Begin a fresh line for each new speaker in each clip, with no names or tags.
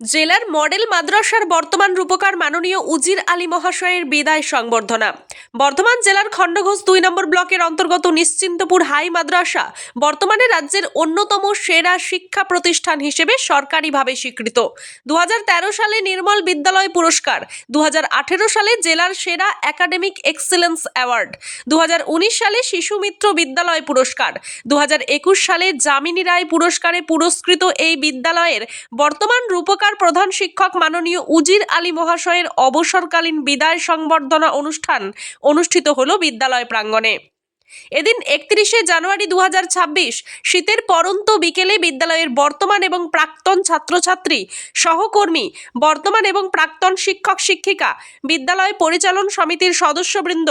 জেলার মডেল মাদ্রাসার বর্তমান রূপকার মাননীয় উজির আলী মহাশয়ের বিদায় সংবর্ধনা। বর্ধমান জেলার খণ্ডঘোষ দুই নম্বর ব্লকের অন্তর্গত নিশ্চিন্তপুর হাই মাদ্রাসা বর্তমানে রাজ্যের অন্যতম সেরা শিক্ষা প্রতিষ্ঠান হিসেবে সরকারিভাবে স্বীকৃত। দু হাজার তেরো সালে নির্মল বিদ্যালয় পুরস্কার, দুহাজার আঠারো সালে জেলার সেরা একাডেমিক এক্সেলেন্স অ্যাওয়ার্ড দু হাজার উনিশ সালে শিশু মিত্র বিদ্যালয় পুরস্কার দু হাজার একুশ সালে যামিনী রায় পুরস্কারে পুরস্কৃত এই বিদ্যালয়ের বর্তমান রূপকার প্রধান শিক্ষক মাননীয় উজির আলী মহাশয়ের অবসরকালীন বিদায় সংবর্ধনা অনুষ্ঠান অনুষ্ঠিত হলো বিদ্যালয় প্রাঙ্গণে। এদিন একত্রিশে জানুয়ারি দু হাজার ছাব্বিশ শীতের পরন্ত বিকেলে বিদ্যালয়ের বর্তমান এবং প্রাক্তন ছাত্রছাত্রী সহকর্মী, বর্তমান এবং প্রাক্তন শিক্ষক শিক্ষিকা বিদ্যালয় পরিচালন সমিতির সদস্যবৃন্দ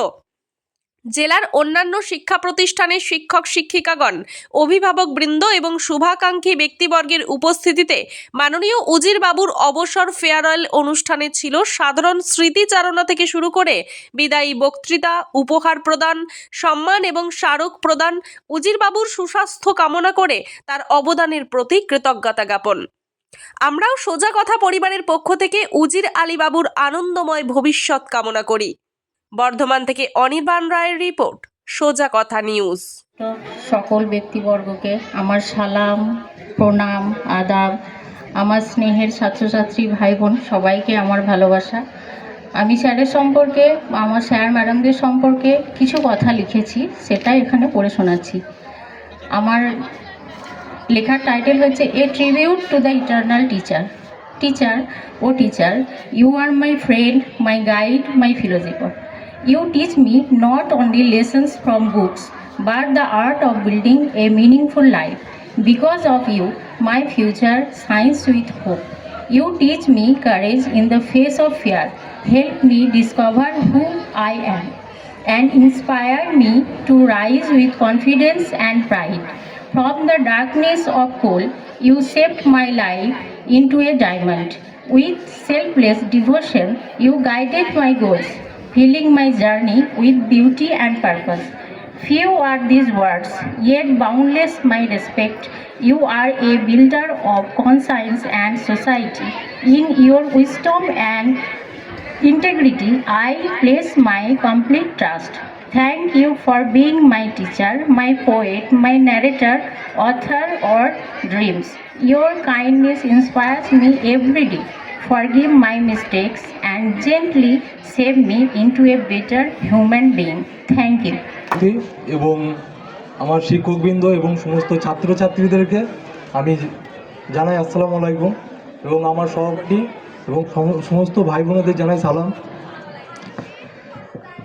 জেলার অন্যান্য শিক্ষা প্রতিষ্ঠানের শিক্ষক শিক্ষিকাগণ, অভিভাবক বৃন্দ এবং শুভাকাঙ্ক্ষী ব্যক্তিবর্গের উপস্থিতিতে মাননীয় উজির বাবুর অবসর ফেয়ারওয়েল অনুষ্ঠানে ছিল সাধারণ স্মৃতিচারণা থেকে শুরু করে বিদায়ী বক্তৃতা, উপহার প্রদান, সম্মান এবং স্মারক প্রদান উজির বাবুর সুস্বাস্থ্য কামনা করে তার অবদানের প্রতি কৃতজ্ঞতা জ্ঞাপন। আমরাও সোজা কথা পরিবারের পক্ষ থেকে উজির আলী বাবুর আনন্দময় ভবিষ্যৎ কামনা করি। বর্ধমান থেকে অনির্বাণ রায়ের রিপোর্ট, সোজা কথা নিউজ।
সকল ব্যক্তিবর্গকে আমার সালাম, প্রণাম, আদাব, আমার স্নেহের ছাত্রছাত্রী ভাই বোন সবাইকে আমার ভালোবাসা। আমি স্যারের সম্পর্কে, আমার স্যার ম্যাডামদের সম্পর্কে কিছু কথা লিখেছি, সেটা এখানে পড়ে শোনাচ্ছি। আমার লেখার টাইটেল হচ্ছে, a tribute to the eternal teacher. Teacher O teacher, you are my friend, my guide, my philosopher. You teach me not only lessons from books, but the art of building a meaningful life. Because of you, my future shines with hope. You teach me courage in the face of fear. Help me discover who I am and inspire me to rise with confidence and pride. From the darkness of coal, you shaped my life into a diamond. With selfless devotion, you guided my goals filling my journey with beauty and purpose. Few are these words, yet boundless my respect. You are a builder of conscience and society. In your wisdom and integrity, I place my complete trust. Thank you for being my teacher, my poet, my narrator, author, or dreams. Your kindness inspires me every day. Forgive my mistakes and gently save me into a better human being. Thank you.
এবং আমার শিক্ষকবৃন্দ এবং সমস্ত ছাত্রছাত্রীদেরকে আমি জানাই আসসালামু আলাইকুম এবং আমার সভাপতি এবং সম- সমস্ত ভাই বোনেদের জানাই সালাম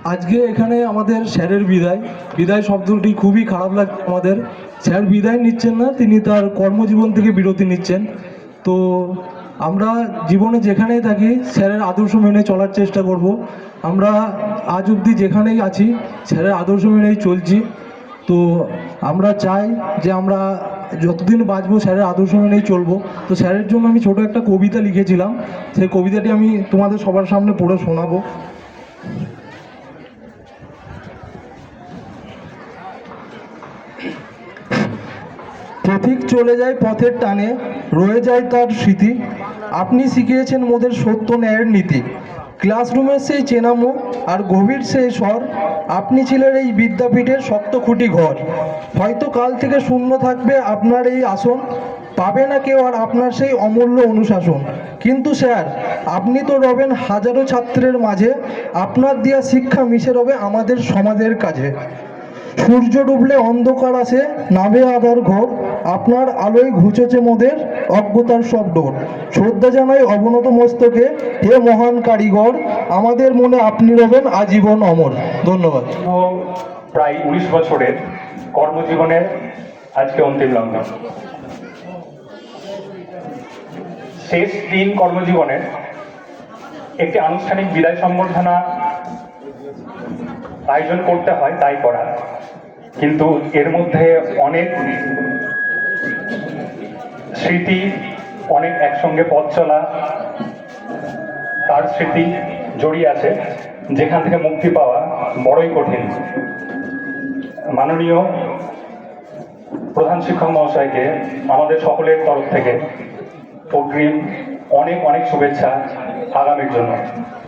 আজকে এখানে আমাদের স্যারের বিদায় বিদায় শব্দটি খুবই খারাপ লাগছে আমাদের স্যার বিদায় নিচ্ছেন না, তিনি তার কর্মজীবন থেকে বিরতি নিচ্ছেন তো আমরা জীবনে যেখানেই থাকি, স্যারের আদর্শ মেনে চলার চেষ্টা করব। আমরা আজ অবধি যেখানেই আছি, স্যারের আদর্শ মেনেই চলছি। তো আমরা চাই যে আমরা যতদিন বাঁচবো, স্যারের আদর্শ মেনেই চলবো। তো স্যারের জন্য আমি ছোট একটা কবিতা লিখেছিলাম। সেই কবিতাটি আমি তোমাদের সবার সামনে পড়ে শোনাবো। পথিক চলে যায় পথের টানে, রয়ে যায় তার স্মৃতি। আপনি শিখিয়েছেন মোদের সত্য ন্যায়ের নীতি। ক্লাসরুমের সেই চেনা মুখ আর গভীর সেই স্বর। আপনি ছিলেন এই বিদ্যাপীঠের শক্ত খুঁটি ঘর। হয়তো কাল থেকে শূন্য থাকবে আপনার এই আসন। পাবে না কেউ আর আপনার সেই অমূল্য অনুশাসন। কিন্তু স্যার, আপনি তো রবেন হাজারো ছাত্রের মাঝে। আপনার দেওয়া শিক্ষা মিশে রবে আমাদের সমাজের কাজে। সূর্য ডুবলে অন্ধকার আসে, নামে আধার ঘর। আপনার আলোয় ঘুচেছে মোদের অজ্ঞতার ডোর শ্রদ্ধা জানাই অবনত মস্তকে, হে মহান কারিগর, আমাদের মনে আপনি রবেন আজীবন অমর। ধন্যবাদ।
প্রায় উনিশ বছরের কর্মজীবনের আজকে অন্তিম লগ্ন। শেষ দিন কর্মজীবনের একটি আনুষ্ঠানিক বিদায় সম্বর্ধনা আয়োজন করতে হয়, তাই করা। কিন্তু এর মধ্যে অনেক স্মৃতি, অনেক একসঙ্গে পথ চলা, তার স্মৃতি জড়িয়ে আছে, যেখান থেকে মুক্তি পাওয়া বড়ই কঠিন। মাননীয় প্রধান শিক্ষক মহাশয়কে, আমাদের সকলের তরফ থেকে অগ্রিম অনেক অনেক শুভেচ্ছা আগামীর জন্য।